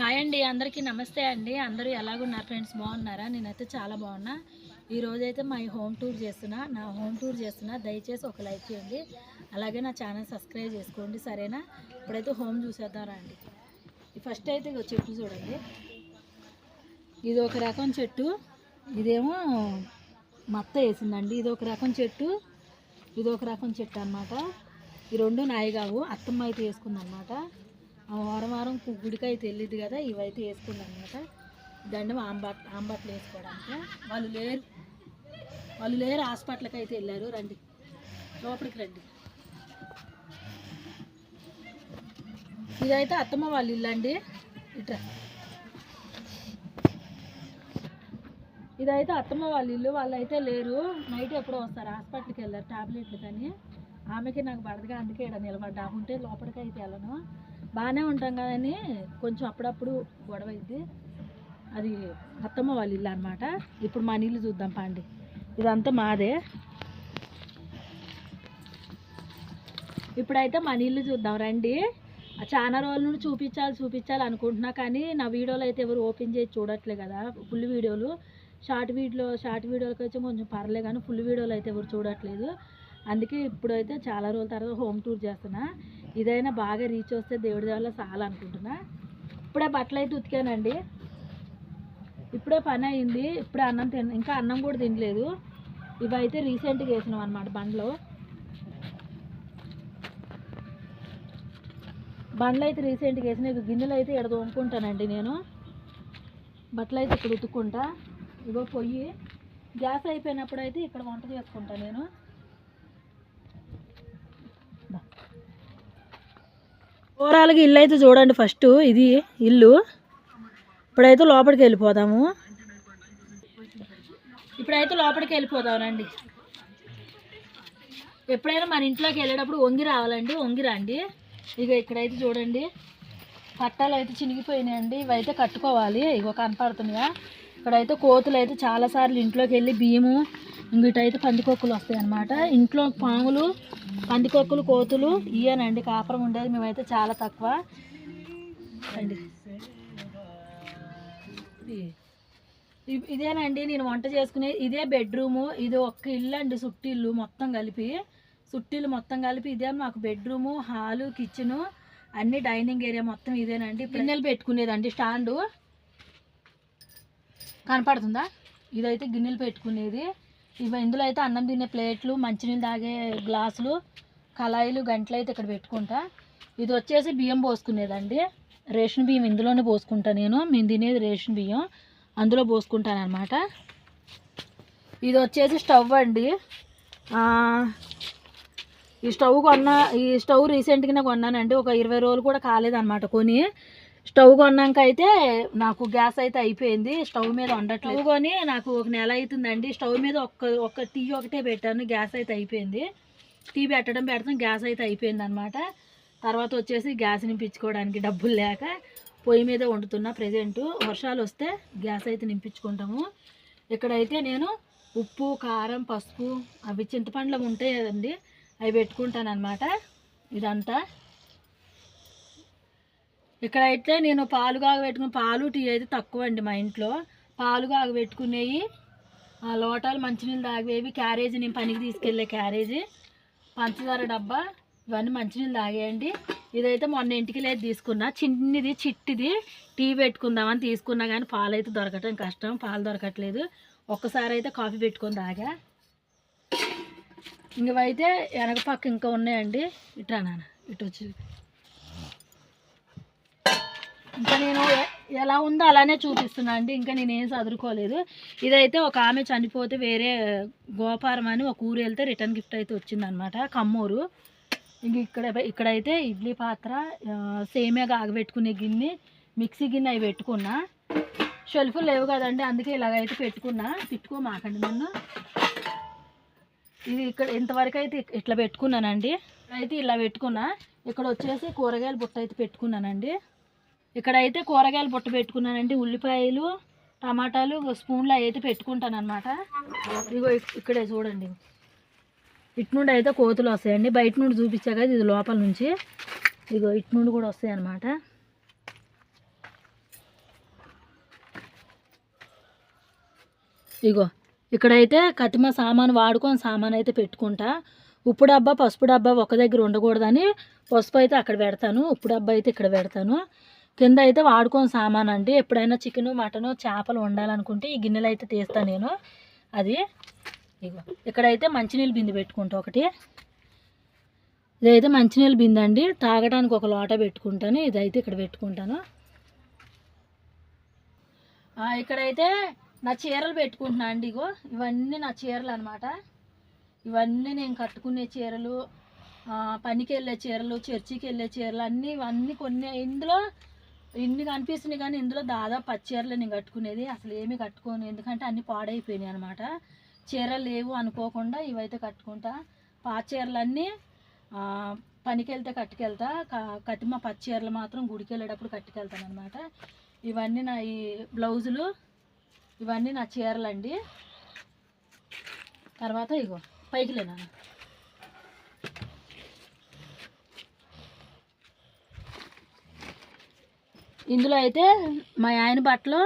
Hi అండి అందరికీ నమస్తే అండి. అందరూ ఎలాగున్నారు ఫ్రెండ్స్? బాగున్నారా? నేనైతే చాలా బాగున్నా. ఈరోజు అయితే మా హోమ్ టూర్ చేస్తున్నా. నా హోమ్ టూర్ చేస్తున్నా. దయచేసి ఒక లైక్ చేయండి. అలాగే నా ఛానల్ సబ్స్క్రైబ్ చేసుకోండి. సరేనా? ఇప్పుడైతే హోమ్ చూసేద్దాం అండి ఫస్ట్ అయితే ఇక చెట్టు చూడండి. ఇది ఒక రకం చెట్టు. ఇదేమో మత్త వేసిందండి. ఇది ఒక రకం చెట్టు. ఇది ఒక రకం చెట్టు అన్నమాట. ఈ రెండు నాయి కావు అత్తమ్మ అయితే వేసుకుందనమాట ఆ వారం వారం గు- గుడికి అయితే వెళ్ళేది కదా ఇవైతే వేసుకుందనమాట. దండం ఆంబాట్ ఆంబాట్లు వేసుకోవడానికి. వాళ్ళు లేరు. వాళ్ళు లేరు హాస్పిటల్కి అయితే వెళ్ళారు. రండి. లోపలికి రండి. ఇదైతే అత్తమ్మ వాళ్ళు ఇల్లు అండి. ఇట్రా. ఇదైతే అత్తమ్మ వాళ్ళ ఇల్లు. వాళ్ళు అయితే లేరు. నైట్ ఎప్పుడో వస్తారు. హాస్పిటల్కి వెళ్ళారు. టాబ్లెట్లు కానీ. ఆమెకి నాకు పడదుగా అందుకే ఇక్కడ నిలబడ్డా. ఉంటే లోపలికి అయితే వెళ్ళను. బాగానే ఉంటాం కానీ కొంచెం అప్పుడప్పుడు గొడవ అయింది అది అత్తమ్మ వాళ్ళ ఇల్లు అనమాట ఇప్పుడు మా నీళ్ళు చూద్దాం పాండి. ఇదంతా మాదే. ఇప్పుడైతే మా నీళ్ళు చూద్దాం రండి. చాలా రోజుల నుండి చూపించాలి చూపించాలి అనుకుంటున్నా కానీ నా వీడియోలు అయితే ఎవరు ఓపెన్ చేసి చూడట్లే కదా ఫుల్ వీడియోలు. షార్ట్ వీడియో షార్ట్ వీడియోలకి అయితే కొంచెం పర్లే కానీ ఫుల్ వీడియోలు అయితే ఎవరు చూడట్లేదు. అందుకే ఇప్పుడైతే చాలా రోజుల తర్వాత హోమ్ టూర్ చేస్తున్నా. ఇదైనా బాగా రీచ్ వస్తే దేవుడి దేవుళ్ళ చాలా అనుకుంటున్నా. ఇప్పుడే బట్టలు అయితే ఉతికానండి. ఇప్పుడే పని అయింది. ఇప్పుడే అన్నం తిన ఇంకా అన్నం కూడా తినలేదు. ఇవైతే రీసెంట్గా వేసినాం అనమాట బండ్లో. బండ్లు అయితే రీసెంట్గా వేసిన ఇక గిన్నెలు అయితే ఇక్కడ తోముకుంటానండి నేను. బట్టలు అయితే ఇక్కడ ఉతుక్కుంటా. ఇగో పొయ్యి. గ్యాస్ అయిపోయినప్పుడు అయితే ఇక్కడ వంట చేసుకుంటా నేను. ఓవరాల్గా ఇల్లు అయితే చూడండి ఫస్ట్ ఇది ఇల్లు. ఇప్పుడైతే లోపలికి వెళ్ళిపోదాము. ఇప్పుడైతే లోపలికి వెళ్ళిపోదామండి ఎప్పుడైనా మన ఇంట్లోకి వెళ్ళేటప్పుడు వంగి రావాలండి వంగి రండి. ఇక ఇక్కడైతే చూడండి. పట్టాలు అయితే చినిగిపోయినాయండి ఇవైతే కట్టుకోవాలి. ఇగో కనపడుతున్నాయా ఇక్కడైతే కోతులు అయితే చాలాసార్లు ఇంట్లోకి వెళ్ళి బియ్యము ఇంగిటైతే పందికొక్కులు వస్తాయి అన్నమాట. ఇంట్లో పాములు పందికొక్కులు కోతులు ఇయ్యనండి. కాపురం ఉండేది మేమైతే చాలా తక్కువ. అండి ఇదేనండి నేను వంట చేసుకునే ఇదే బెడ్రూము ఇది ఒక్క ఇల్లు అండి సుట్టిల్లు మొత్తం కలిపి. సుట్టిల్లు మొత్తం కలిపి ఇదే మాకు బెడ్రూము హాలు కిచెను అన్ని డైనింగ్ ఏరియా మొత్తం ఇదేనండి. గిన్నెలు పెట్టుకునేదండి స్టాండు. కనపడుతుందా? ఇదైతే గిన్నెలు పెట్టుకునేది. ఇవి ఇందులో అయితే అన్నం తినే ప్లేట్లు మంచినీళ్ళు తాగే గ్లాసులు కళాయిలు గంటలు అయితే ఇక్కడ పెట్టుకుంటా. ఇది వచ్చేసి బియ్యం పోసుకునేదండి. రేషన్ బియ్యం ఇందులోనే పోసుకుంటా నేను. మేము తినేది రేషన్ బియ్యం. అందులో పోసుకుంటాను అనమాట ఇది వచ్చేసి స్టవ్ అండి. ఈ స్టవ్ కొన్న ఈ స్టవ్ రీసెంట్గానే కొన్నానండి. ఒక ఇరవై రోజులు కూడా కాలేదన్నమాట కొని. స్టవ్ కొన్నాక అయితే నాకు గ్యాస్ అయితే అయిపోయింది. స్టవ్ మీద వండట్లేదు. స్టవ్ కొని నాకు ఒక నెల అవుతుందండి స్టవ్ మీద ఒక్క ఒక్క టీ ఒకటే పెట్టాను. గ్యాస్ అయితే అయిపోయింది. టీ పెట్టడం పెడతాం. గ్యాస్ అయితే అయిపోయింది అనమాట తర్వాత వచ్చేసి గ్యాస్ నింపించుకోవడానికి డబ్బులు లేక పొయ్యి మీద వండుతున్నా ప్రజెంట్. వర్షాలు వస్తే గ్యాస్ అయితే నింపించుకుంటాము. ఇక్కడైతే నేను ఉప్పు కారం పసుపు అవి చింతపండ్లు ఉంటాయి కదండి. అవి పెట్టుకుంటాను అనమాట ఇదంతా. ఇక్కడైతే నేను పాలు కాగ పెట్టుకున్న పాలు టీ అయితే తక్కువ అండి మా ఇంట్లో. పాలు కాగ పెట్టుకునేవి ఆ లోటాలు మంచినీళ్ళు తాగేవి. క్యారేజీ నేను పనికి తీసుకెళ్ళే క్యారేజీ. పంచదార డబ్బా ఇవన్నీ మంచినీళ్ళు తాగేయండి. ఇదైతే మొన్న ఇంటికి లేదు తీసుకున్నా. చిన్నది చిట్టిది. టీ పెట్టుకుందామని తీసుకున్నా కానీ పాలు అయితే దొరకటం కష్టం. పాలు దొరకట్లేదు. ఒక్కసారి అయితే కాఫీ పెట్టుకొని తాగా. ఇంకవైతే వెనక పక్క ఇంకా ఉన్నాయండి. ఇటు నాన్న ఇటు వచ్చి. ఇంకా నేను ఎలా ఉందో అలానే చూపిస్తున్నా అండి. ఇంకా నేనేం చదువుకోలేదు ఇదైతే ఒక ఆమె చనిపోతే వేరే గోపారం అని ఒక ఊరు వెళ్తే రిటర్న్ గిఫ్ట్ అయితే వచ్చిందనమాట. కమ్మూరు ఇంక ఇక్కడ ఇక్కడైతే ఇడ్లీ పాత్ర ఆ, ఆగబెట్టుకునే గిన్నె మిక్సీ గిన్నె అవి పెట్టుకున్నా. షెల్ఫ్ లేవు కదండి అందుకే ఇలాగైతే పెట్టుకున్నా. పెట్టుకోమాకండి నన్ను. ఇది ఇక్కడ ఇంతవరకు అయితే ఇట్లా పెట్టుకున్నానండి. అయితే ఇలా పెట్టుకున్నా. ఇక్కడ వచ్చేసి కూరగాయల బుట్ట అయితే పెట్టుకున్నానండి. ఇక్కడైతే కూరగాయలు పొట్టు పెట్టుకున్నానండి. ఉల్లిపాయలు టమాటాలు స్పూన్లు అయితే పెట్టుకుంటాను అనమాట ఇదిగో ఇక్కడే చూడండి. ఇటు నుండి అయితే కోతులు వస్తాయండి. బయట నుండి చూపించా కదా ఇది లోపల నుంచి. ఇగో ఇటు నుండి కూడా వస్తాయి అనమాట ఇగో ఇక్కడైతే కత్తిమ సామాను వాడుకొని సామాన్ అయితే పెట్టుకుంటా. ఉప్పు డబ్బా పసుపు డబ్బా ఒక దగ్గర ఉండకూడదని పసుపు అయితే అక్కడ పెడతాను. ఉప్పు డబ్బా అయితే ఇక్కడ పెడతాను. కింద అయితే వాడుకోని సామాన్ అండి ఎప్పుడైనా చికెన్ మటన్ చేపలు వండాలనుకుంటే ఈ గిన్నెలు అయితే తీస్తాను నేను. అది ఇగో ఇక్కడైతే మంచినీళ్ళు బిందె పెట్టుకుంటా ఒకటి. ఇదైతే మంచినీళ్ళు బిందె అండి తాగడానికి ఒక లోట పెట్టుకుంటాను. ఇదైతే ఇక్కడ పెట్టుకుంటాను. ఇక్కడైతే నా చీరలు పెట్టుకుంటున్నా అండి ఇగో. ఇవన్నీ నా చీరలు అనమాట ఇవన్నీ నేను కట్టుకునే చీరలు పనికి వెళ్ళే చీరలు చర్చికి వెళ్ళే చీరలు అన్నీ ఇవన్నీ కొన్ని. ఇందులో ఇన్ని కనిపిస్తున్నాయి కానీ ఇందులో దాదాపు పచ్చి చీరలు నేను కట్టుకునేది అసలు ఏమీ కట్టుకోను. ఎందుకంటే అన్నీ పాడైపోయినాయి అనమాట చీరలు లేవు అనుకోకుండా ఇవైతే కట్టుకుంటా. పాత చీరలన్నీ పనికి వెళ్తే కట్టుకెళ్తా. కతిమ పచ్చి చీరలు మాత్రం గుడికి వెళ్ళేటప్పుడు కట్టుకెళ్తాను అనమాట ఇవన్నీ నా ఈ బ్లౌజులు ఇవన్నీ నా చీరలండి. తర్వాత ఇగో పైకి లేనా ఇందులో అయితే మా ఆయన బట్టలు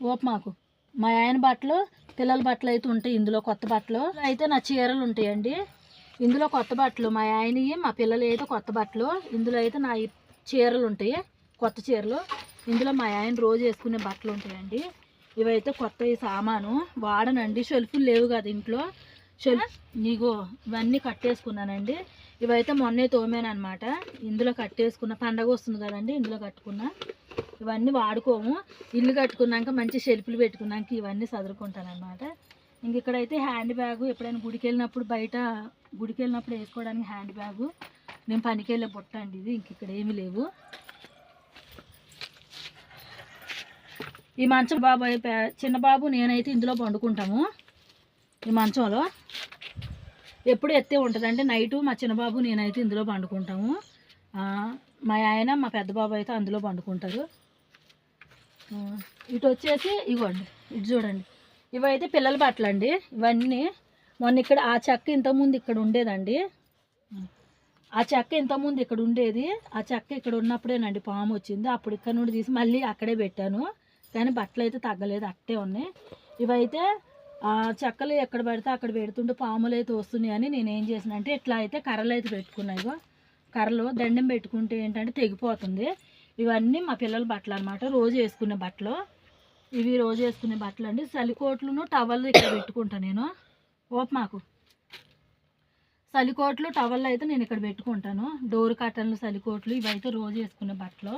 ఓపమాకు మా ఆయన బట్టలు పిల్లల బట్టలు అయితే ఉంటాయి ఇందులో కొత్త బట్టలు. అయితే నా చీరలు ఉంటాయండి. ఇందులో కొత్త బట్టలు మా ఆయనవి మా పిల్లలు అయితే కొత్త బట్టలు. ఇందులో అయితే నా చీరలు ఉంటాయి కొత్త చీరలు. ఇందులో మా ఆయన రోజు వేసుకునే బట్టలు ఉంటాయండి. ఇవైతే కొత్త సామాను. వాడనండి షెల్ఫ్లు లేవు కదా ఇంట్లో. షెల్ఫ్ నీగో ఇవన్నీ కట్టేసుకున్నానండి. ఇవైతే మొన్నే తోమాను అనమాట ఇందులో కట్టేసుకున్న పండగ వస్తుంది కదండి ఇందులో కట్టుకున్నా. ఇవన్నీ వాడుకోము. ఇల్లు కట్టుకున్నాక మంచి షెల్ఫ్లు పెట్టుకున్నాక ఇవన్నీ చదువుకుంటాను అనమాట ఇంక ఇక్కడైతే హ్యాండ్ బ్యాగ్ ఎప్పుడైనా గుడికి వెళ్ళినప్పుడు బయట గుడికి వెళ్ళినప్పుడు వేసుకోవడానికి హ్యాండ్ బ్యాగు. నేను పనికి వెళ్ళే బుట్ట అండి ఇది ఇంక ఇక్కడ ఏమీ లేవు. ఈ మంచం బాబు చిన్న బాబు నేనైతే ఇందులో పండుకుంటాము. ఈ మంచంలో ఎప్పుడు ఎత్తే ఉంటుంది అంటే నైటు మా చిన్న బాబు నేనైతే ఇందులో పండుకుంటాము. మా ఆయన మా పెద్ద బాబు అయితే అందులో పండుకుంటారు. ఇటు వచ్చేసి ఇవ్వండి ఇటు చూడండి. ఇవైతే పిల్లల బట్టలు అండి ఇవన్నీ మొన్న ఇక్కడ ఆ చెక్క ఇంతకుముందు ఇక్కడ ఉండేదండి. ఆ చెక్క ఇంతకుముందు ఇక్కడ ఉండేది. ఆ చెక్క ఇక్కడ ఉన్నప్పుడేనండి పాము వచ్చింది. అప్పుడు ఇక్కడ నుండి తీసి మళ్ళీ అక్కడే పెట్టాను. కానీ బట్టలు అయితే తగ్గలేదు అట్టే ఉన్నాయి. ఇవైతే ఆ చెక్కలు ఎక్కడ పెడితే అక్కడ పెడుతుంటే పాములు అయితే వస్తున్నాయి అని నేను ఏం చేసిన అంటే ఇట్లా అయితే కర్రలు అయితే పెట్టుకున్నాయిగో కర్రలు దండం పెట్టుకుంటే ఏంటంటే తెగిపోతుంది. ఇవన్నీ మా పిల్లల బట్టలు అనమాట రోజు వేసుకునే బట్టలు. ఇవి రోజు వేసుకునే బట్టలు అండి. చలికోట్లును టవల్ ఇక్కడ పెట్టుకుంటా నేను. ఓప్ మాకు. చలికోట్లు టవల్ అయితే నేను ఇక్కడ పెట్టుకుంటాను. డోర్ కట్టన్లు చలికోట్లు ఇవైతే రోజు వేసుకునే బట్టలు.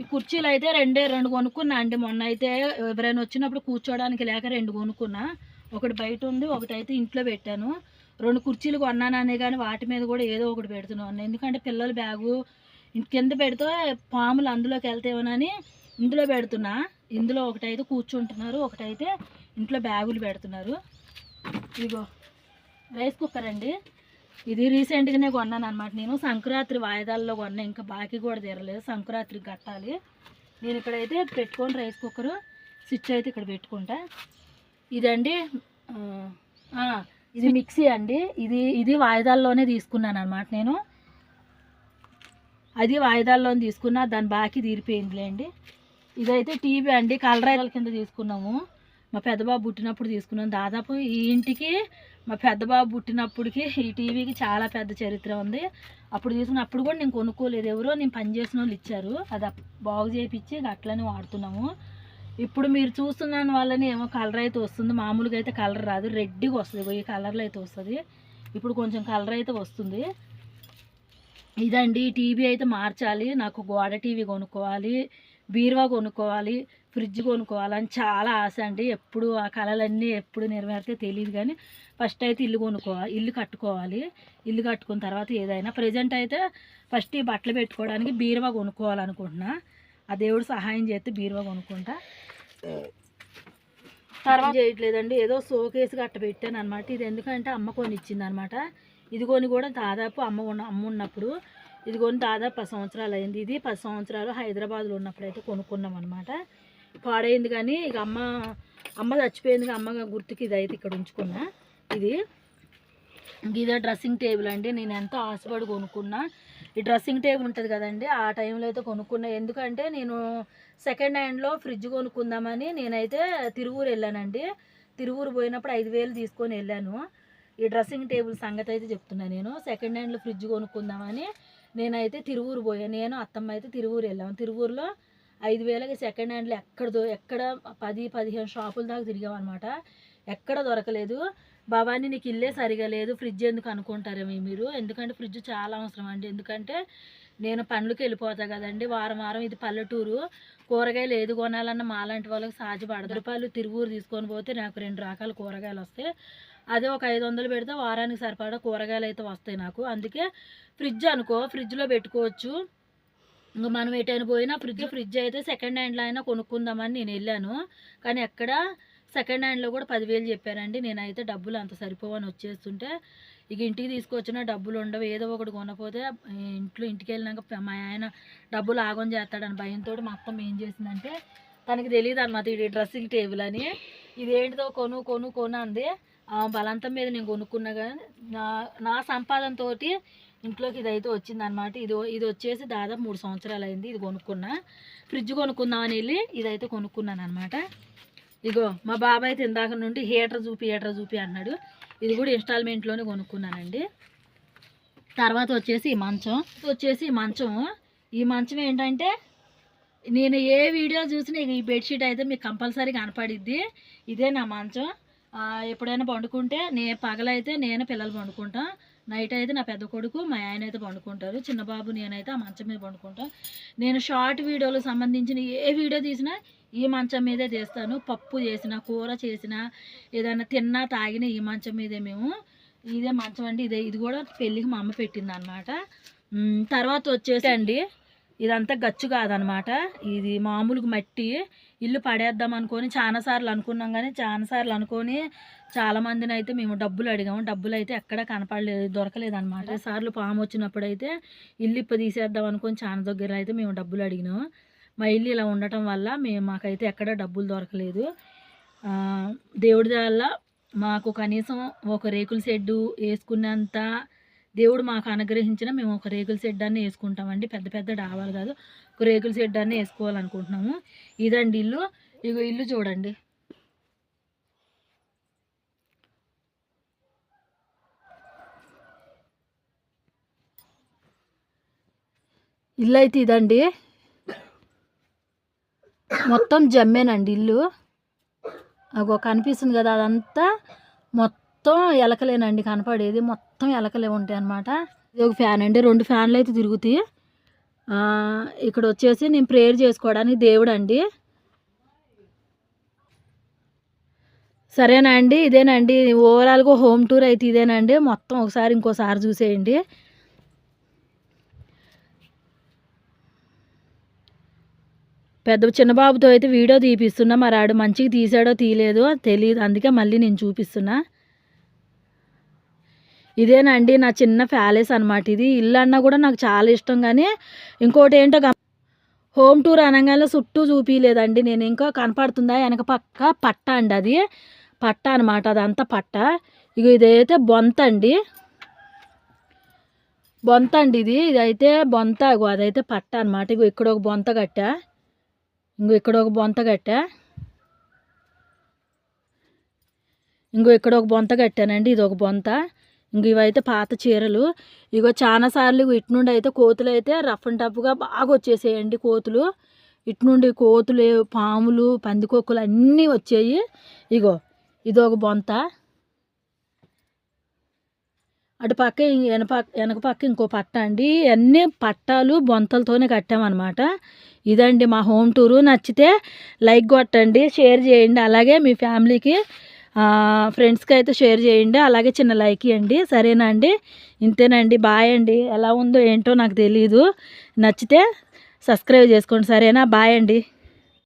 ఈ కుర్చీలు అయితే రెండే రెండు కొనుక్కున్నా అండి. మొన్న అయితే ఎవరైనా వచ్చినప్పుడు కూర్చోడానికి లేక రెండు కొనుక్కున్నా. ఒకటి బయట ఉంది ఒకటి అయితే ఇంట్లో పెట్టాను. రెండు కుర్చీలు కొన్నాననే కానీ వాటి మీద కూడా ఏదో ఒకటి పెడుతున్నాను ఎందుకంటే పిల్లల బ్యాగు కింద పెడితే పాములు అందులోకి వెళ్తామోనని ఇందులో పెడుతున్నా. ఇందులో ఒకటైతే కూర్చుంటున్నారు ఒకటైతే ఇంట్లో బ్యాగులు పెడుతున్నారు. ఇదిగో రైస్ కుక్కర్ అండి. ఇది రీసెంట్గానే కొన్నాను అనమాట నేను సంక్రాంతి వాయిదాల్లో కొన్నా ఇంకా బాకీ కూడా తీరలేదు. సంక్రాంతికి కట్టాలి. నేను ఇక్కడైతే పెట్టుకొని రైస్ కుక్కరు స్విచ్ అయితే ఇక్కడ పెట్టుకుంటా. ఇదండి ఇది మిక్సీ అండి. ఇది ఇది వాయిదాల్లోనే తీసుకున్నాను అనమాట నేను. అది వాయిదాల్లోనే తీసుకున్నా దాని బాకీ తీరిపోయిందిలేండి. ఇదైతే టీవీ అండి. కలరాయిల కింద తీసుకున్నాము. మా పెద్దబాబు పుట్టినప్పుడు తీసుకున్నాం. దాదాపు ఈ ఇంటికి మా పెద్దబాబు పుట్టినప్పటికి ఈ టీవీకి చాలా పెద్ద చరిత్ర ఉంది. అప్పుడు తీసుకున్న అప్పుడు కూడా నేను కొనుక్కోలేదు. ఎవరో నేను పని చేసిన వాళ్ళు ఇచ్చారు. అది బాగు చేయించి అట్లనే వాడుతున్నాము. ఇప్పుడు మీరు చూస్తున్నాను వాళ్ళని ఏమో కలర్ అయితే వస్తుంది. మామూలుగా అయితే కలర్ రాదు. రెడ్గా వస్తుంది. ఈ కలర్లో అయితే వస్తుంది. ఇప్పుడు కొంచెం కలర్ అయితే వస్తుంది. ఇదండి. టీవీ అయితే మార్చాలి. నాకు గోడ టీవీ కొనుక్కోవాలి. బీరువా కొనుక్కోవాలి. ఫ్రిడ్జ్ కొనుక్కోవాలని చాలా ఆశ అండి. ఎప్పుడు ఆ కళలన్నీ ఎప్పుడు నెరవేరితే తెలియదు కానీ ఫస్ట్ అయితే ఇల్లు కొనుక్కోవాలి ఇల్లు కట్టుకోవాలి. ఇల్లు కట్టుకున్న తర్వాత ఏదైనా ప్రజెంట్ అయితే ఫస్ట్ ఈ బట్టలు పెట్టుకోవడానికి బీరువా కొనుక్కోవాలనుకుంటున్నా. ఆ దేవుడు సహాయం చేస్తే బీరువా కొనుక్కుంటా. తర్వాత చేయట్లేదండి. ఏదో షోకేస్ గట్ట పెట్టాను అనమాట ఇది ఎందుకంటే అమ్మ కొని ఇచ్చింది అనమాట ఇది కొని కూడా దాదాపు అమ్మ ఉన్న అమ్మ ఉన్నప్పుడు ఇది కొని దాదాపు పది సంవత్సరాలు అయింది. ఇది పది సంవత్సరాలు హైదరాబాద్లో ఉన్నప్పుడు అయితే కొనుక్కున్నాం అనమాట పాడైంది కానీ ఇక అమ్మ అమ్మ చచ్చిపోయింది అమ్మ గుర్తుకి ఇది అయితే ఇక్కడ ఉంచుకున్నా. ఇది ఇదే డ్రెస్సింగ్ టేబుల్ అండి. నేను ఎంతో ఆశపడి కొనుక్కున్నా ఈ డ్రెస్సింగ్ టేబుల్ ఉంటుంది కదండి ఆ టైంలో అయితే కొనుక్కున్నా. ఎందుకంటే నేను సెకండ్ హ్యాండ్లో ఫ్రిడ్జ్ కొనుక్కుందామని నేనైతే తిరువూరు వెళ్ళానండి. తిరువూరు పోయినప్పుడు ఐదు వేలు తీసుకొని వెళ్ళాను. ఈ డ్రెస్సింగ్ టేబుల్ సంగతి అయితే చెప్తున్నాను నేను. సెకండ్ హ్యాండ్లో ఫ్రిడ్జ్ కొనుక్కుందామని నేనైతే తిరువూరు పోయాను నేను అత్తమ్మ అయితే తిరువూరు వెళ్ళాము తిరువూరులో ఐదు వేలకి సెకండ్ హ్యాండ్లో ఎక్కడ ఎక్కడ పది పదిహేను షాపుల దాకా తిరిగామన్నమాట ఎక్కడ దొరకలేదు. భవానీ నీకు ఇల్లే సరిగా లేదు ఫ్రిడ్జ్ ఎందుకు అనుకుంటారేమో మీరు? ఎందుకంటే ఫ్రిడ్జ్ చాలా అవసరం అండి. ఎందుకంటే నేను పనులకి వెళ్ళిపోతా కదండి వారం వారం ఇది పల్లెటూరు. కూరగాయలు ఏది కొనాలన్నా మాలాంటి వాళ్ళకి సాధ్యపడదు రూపాయలు తిరువూరు తీసుకొని పోతే నాకు రెండు రకాల కూరగాయలు వస్తాయి. అదే ఒక ఐదు వందలు పెడితే వారానికి సరిపడా కూరగాయలు అయితే వస్తాయి నాకు. అందుకే ఫ్రిడ్జ్ అనుకో ఫ్రిడ్జ్లో పెట్టుకోవచ్చు. ఇంకా మనం ఎటైనా పోయినా ఫ్రిడ్జ్ ఫ్రిడ్జ్ అయితే సెకండ్ హ్యాండ్లో అయినా కొనుక్కుందామని నేను వెళ్ళాను. కానీ ఎక్కడ సెకండ్ హ్యాండ్లో కూడా పదివేలు చెప్పారండి. నేనైతే డబ్బులు అంత సరిపోవని వచ్చేస్తుంటే ఇక ఇంటికి తీసుకొచ్చిన డబ్బులు ఉండవు. ఏదో ఒకటి కొనపోతే ఇంట్లో ఇంటికి వెళ్ళినాక మా ఆయన డబ్బులు ఆగం చేస్తాడని భయంతో మా అత్తమ్మ ఏం చేసిందంటే తనకి తెలియదు అనమాట ఇది డ్రెస్సింగ్ టేబుల్ అని. ఇది ఏంటిదో కొను కొను కొను అంది. ఆ బలంతం మీద నేను కొనుక్కున్నా కానీ నా నా సంపాదనతో ఇంట్లోకి ఇదైతే వచ్చిందనమాట ఇది ఇది వచ్చేసి దాదాపు మూడు సంవత్సరాలు అయింది ఇది కొనుక్కున్నా. ఫ్రిడ్జ్ కొనుక్కుందామని వెళ్ళి ఇదైతే కొనుక్కున్నాను అనమాట ఇగో మా బాబాయ్ అయితే ఇందాక నుండి హీటర్ చూపి హీటర్ చూపి అన్నాడు. ఇది కూడా ఇన్స్టాల్మెంట్లోనే కొనుక్కున్నానండి. తర్వాత వచ్చేసి ఈ మంచం. వచ్చేసి మంచం. ఈ మంచం ఏంటంటే నేను ఏ వీడియో చూసినా ఈ బెడ్షీట్ అయితే మీకు కంపల్సరీ కనపడిద్ది. ఇదే నా మంచం. ఎప్పుడైనా పండుకుంటే నే పగలైతే నేను పిల్లలు పండుకుంటాం. నైట్ అయితే నా పెద్ద కొడుకు మా ఆయన అయితే పండుకుంటారు. చిన్న బాబు నేనైతే ఆ మంచం మీద పండుకుంటాం. నేను షార్ట్ వీడియోలకు సంబంధించిన ఏ వీడియో తీసినా ఈ మంచం మీదే చేస్తాను పప్పు చేసిన కూర చేసిన ఏదైనా తిన్నా తాగిన ఈ మంచం మీదే మేము. ఇదే మంచం అండి ఇదే. ఇది కూడా పెళ్ళికి మా అమ్మ పెట్టింది అనమాట తర్వాత వచ్చేసి అండి ఇదంతా గచ్చు కాదనమాట ఇది మామూలుగా మట్టి. ఇల్లు పడేద్దాం అనుకొని చాలాసార్లు అనుకున్నాం కానీ చాలాసార్లు అనుకొని చాలా మందిని అయితే మేము డబ్బులు అడిగాము. డబ్బులు అయితే ఎక్కడ కనపడలేదు దొరకలేదు అనమాట సార్లు పాము వచ్చినప్పుడు అయితే ఇల్లు ఇప్ప తీసేద్దాం అనుకొని చాలా దగ్గర అయితే మేము డబ్బులు అడిగినాము మా ఇల్లు ఇలా ఉండటం వల్ల మేము మాకైతే ఎక్కడ డబ్బులు దొరకలేదు. దేవుడి వల్ల మాకు కనీసం ఒక రేకుల షెడ్డు వేసుకున్నంత దేవుడు మాకు అనుగ్రహించిన మేము ఒక రేకుల షెడ్ అన్నీ వేసుకుంటామండి. పెద్ద పెద్ద డాబాలు కాదు ఒక రేకుల షెడ్ అన్నీ వేసుకోవాలనుకుంటున్నాము. ఇదండి ఇల్లు. ఇగో ఇల్లు చూడండి. ఇల్లు అయితే ఇదండి మొత్తం జమ్మేనండి ఇల్లు. అగో కనిపిస్తుంది కదా అదంతా. మొత్తం ఎలకలేనండి కనపడేది. మొత్తం ఎలకలే ఉంటాయి అన్నమాట ఇది ఒక ఫ్యాన్ అండి. రెండు ఫ్యాన్లు అయితే తిరుగుతాయి ఇక్కడ వచ్చేసి నేను ప్రేయర్ చేసుకోవడానికి దేవుడు అండి సరేనా అండి? ఇదేనండి. ఓవరాల్గా హోమ్ టూర్ అయితే ఇదేనండి. మొత్తం ఒకసారి ఇంకోసారి చూసేయండి. పెద్ద చిన్న బాబుతో అయితే వీడియో తీపిస్తున్నా మరి ఆడు మంచిగా తీసాడో తీయలేదో తెలియదు అందుకే మళ్ళీ నేను చూపిస్తున్నా. ఇదేనండి నా చిన్న ప్యాలెస్ అనమాట ఇది. ఇల్లు అన్నా కూడా నాకు చాలా ఇష్టం కానీ ఇంకోటి ఏంటో హోమ్ టూర్ అనగానే చుట్టూ చూపించలేదండి నేను. ఇంకా కనపడుతుందా? వెనక పక్క పట్ట అండి అది. పట్ట అనమాట అదంతా పట్ట. ఇక ఇదైతే బొంత అండి. బొంత అండి ఇది. ఇదైతే బొంత అదైతే పట్ట అనమాట ఇగో ఇక్కడ ఒక బొంత కట్టా. ఇంకో ఇక్కడ ఒక బొంత కట్టా. ఇంకో ఇక్కడ ఒక బొంత కట్టానండి ఇది ఒక బొంత. ఇంక ఇవైతే పాత చీరలు. ఇగో చాలా సార్లు ఇటు నుండి అయితే కోతులు అయితే రఫ్ అండ్ టఫ్గా బాగా వచ్చేసేయండి కోతులు. ఇటు నుండి కోతులు పాములు పందికొక్కులు అన్నీ వచ్చాయి. ఇగో ఇది ఒక బొంత. అటు పక్క వెనక పక్క ఇంకో పట్ట అండి. అన్నీ పట్టాలు బొంతలతోనే కట్టామన్నమాట. ఇదండి మా హోమ్ టూరు. నచ్చితే లైక్ కొట్టండి షేర్ చేయండి. అలాగే మీ ఫ్యామిలీకి ఫ్రెండ్స్కి అయితే షేర్ చేయండి. అలాగే చిన్న లైక్ ఇవ్వండి. సరేనా అండి? ఇంతేనండి. బాయ్ అండి. ఎలా ఉందో ఏంటో నాకు తెలియదు నచ్చితే సబ్స్క్రైబ్ చేసుకోండి. సరేనా? బాయ్ అండి.